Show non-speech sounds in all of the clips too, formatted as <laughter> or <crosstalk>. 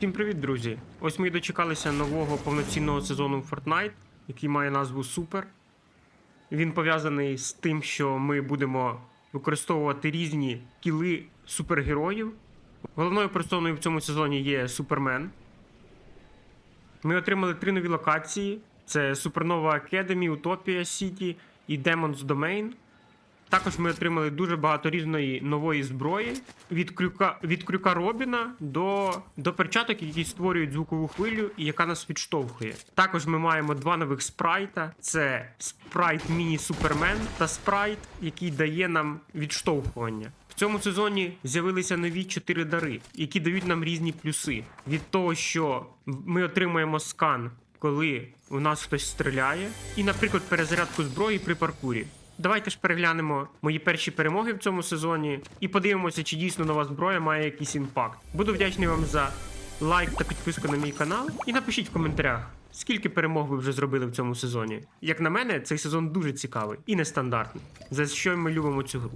Всім привіт, друзі! Ось ми і дочекалися нового повноцінного сезону Fortnite, який має назву Супер. Він пов'язаний з тим, що ми будемо використовувати різні кіли супергероїв. Головною персоною в цьому сезоні є Супермен. Ми отримали три нові локації: це Супернова Academy, Утопія Сіті і Demon's Domain. Також ми отримали дуже багато різної нової зброї від крюка від крюка Робіна до, до перчаток, які створюють звукову хвилю і яка нас відштовхує. Також ми маємо два нових спрайта: це спрайт Міні Супермен та спрайт, який дає нам відштовхування. В цьому сезоні з'явилися нові чотири дари, які дають нам різні плюси. Від того, що ми отримуємо скан, коли у нас хтось стріляє, і, наприклад, перезарядку зброї при паркурі. Давайте ж переглянемо мої перші перемоги в цьому сезоні і подивимося, чи дійсно нова зброя має якийсь імпакт. Буду вдячний вам за лайк та підписку на мій канал. І напишіть в коментарях, скільки перемог ви вже зробили в цьому сезоні. Як на мене, цей сезон дуже цікавий і нестандартний, за що ми любимо цю гру.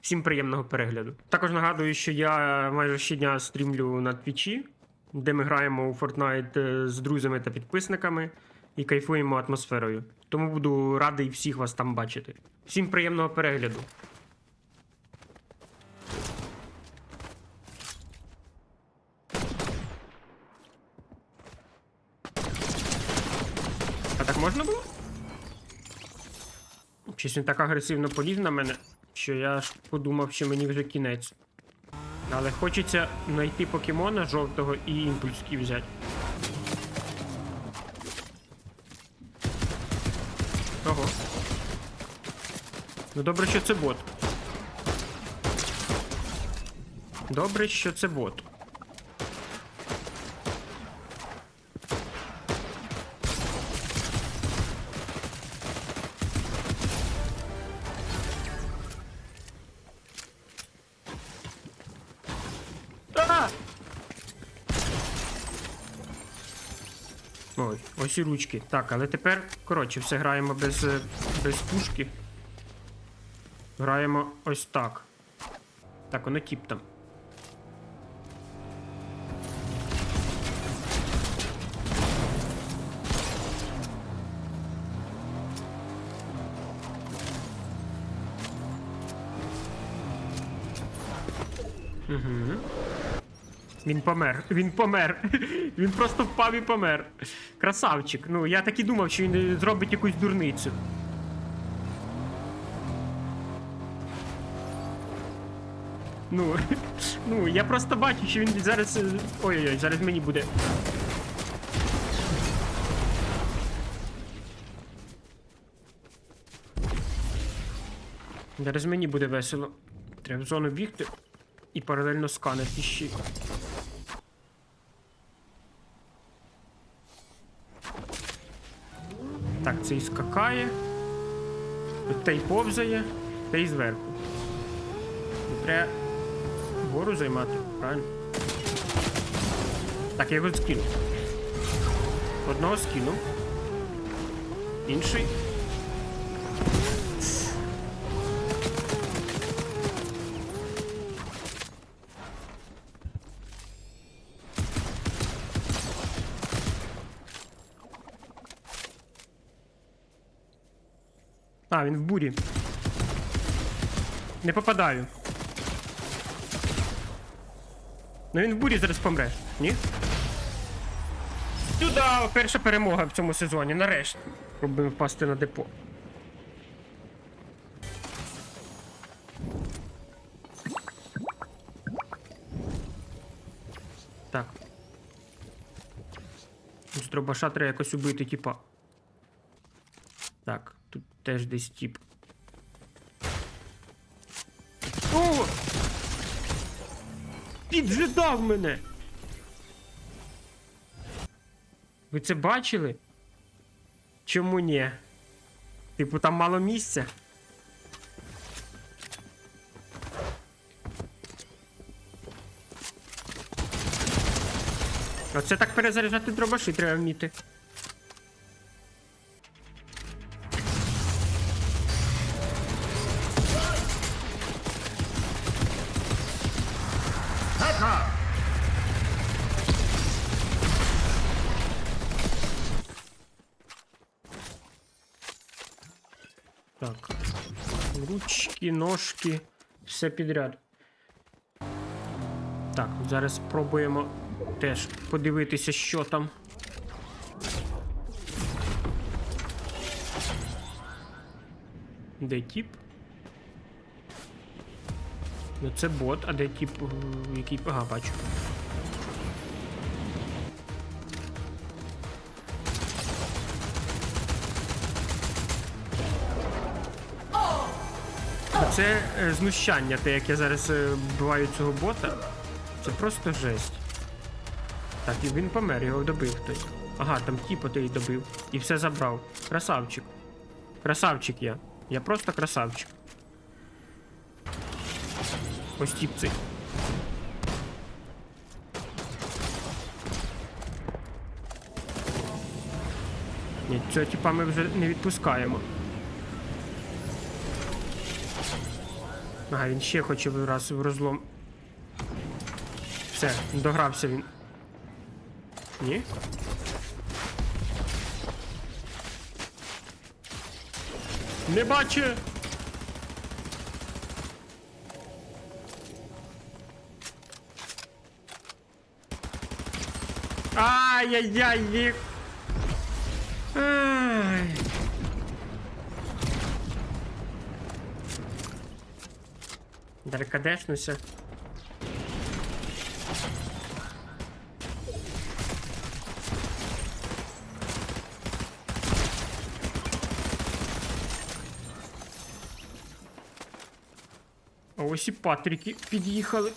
Всім приємного перегляду. Також нагадую, що я майже щодня стрімлю на твічі, де ми граємо у Fortnite е, з друзями та підписниками і кайфуємо атмосферою. Тому буду радий всіх вас там бачити. Всім приємного перегляду. А так можна було? Щось він так агресивно поліз на мене, що я аж подумав, що мені вже кінець. Але хочеться знайти покемона жовтого і імпульський взяти. Ну добре, що це бот. Добре, що це бот. Ой, ось і ручки. Так, але тепер, коротше, все граємо без, е, без пушки. Граємо ось так. Так, воно тіп там. Угу. Він помер. Він помер. <laughs> Він просто впав і помер. Красавчик. Ну, я так і думав, що він зробить якусь дурницю. Ну, ну, я просто бачу, що він зараз. Ой-ой-ой, зараз мені буде. Зараз мені буде весело. Треба в зону бігти і паралельно сканити щит. Так, цей скакає. Той повзає, той зверху. Ну, Треба гору займати, правильно? Так, я його скину. Одного скинув. Інший. А, він в бурі. Не попадаю. Ну він в бурі зараз помре, ні? Сюда! Перша перемога в цьому сезоні, нарешті. Пробуємо впасти на депо. Так. Дробаша треба якось убити, типа. Так, тут теж десь тип. Піджидав мене! Ви це бачили? Чому ні? Типу, там мало місця. Оце так перезаряджати дробаші треба вміти. Так. Ручки, ножки, все підряд. Так, зараз спробуємо теж подивитися, що там. Де тіп? Ну це бот, а де тіп, е, який. Ага, бачу. Це е, знущання, те, як я зараз е, вбиваю цього бота. Це просто жесть. Так, і він помер, його добив хтось. Ага, там тіпо той добив. І все забрав. Красавчик. Красавчик я. Я просто красавчик. Ось тіп цей. Ні, цього тіпа ми вже не відпускаємо. Ага, він ще хоче раз в розлом. Все, догрався він. Ні? Не бачу! Ай-яй-яй! Даркадешнуся. А ось і Патріки під'їхали.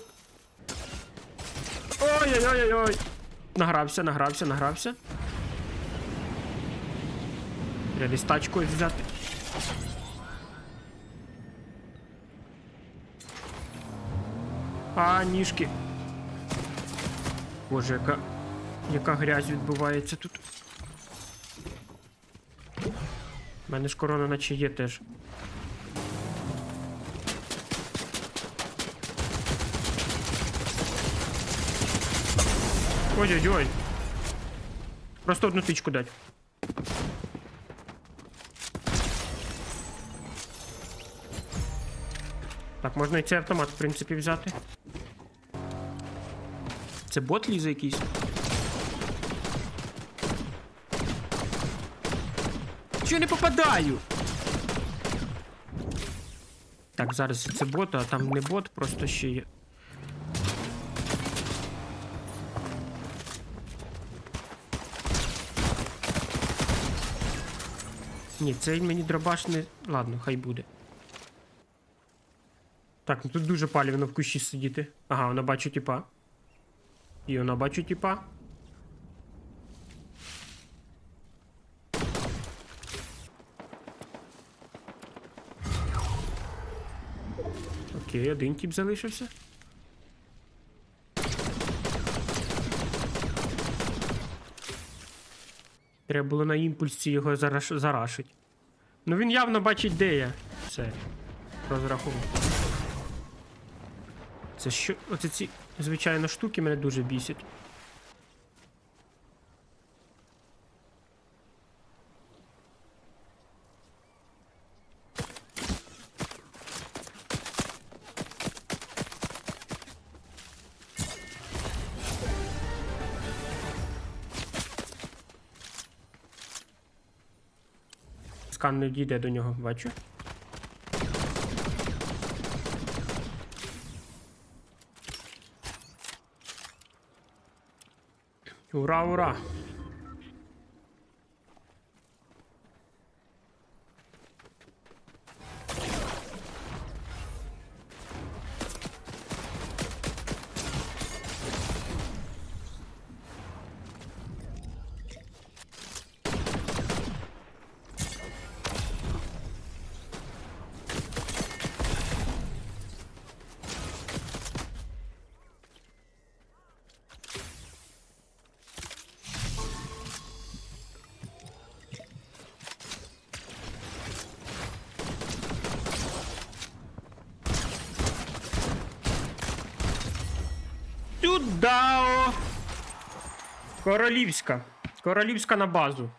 Ой-ой-ой-ой! Награвся, награвся, награвся. Треба десь тачку взяти. А, ніжки. Боже, яка. Яка грязь відбувається тут. У мене ж корона наче є теж. Ой-ой-ой. Просто одну тичку дать. Так, можна і цей автомат, в принципі, взяти. Це бот лізе якийсь. Чого не попадаю? Так, зараз це бот, а там не бот, просто ще є. Ні, цей мені дробаш не. Ладно, хай буде. Так, ну тут дуже палівно в кущі сидіти. Ага, вона бачу тіпа. І вона бачу тіпа. Окей, один тіп залишився. Треба було на імпульсі його зараш... зарашить. Ну він явно бачить, де я. Все. Розрахунок. Це що. Оце ці, звичайно, штуки мене дуже бісять. Скан не дійде до нього, бачу. Ура, ура! Тюдао! Королівська. Королівська на базу.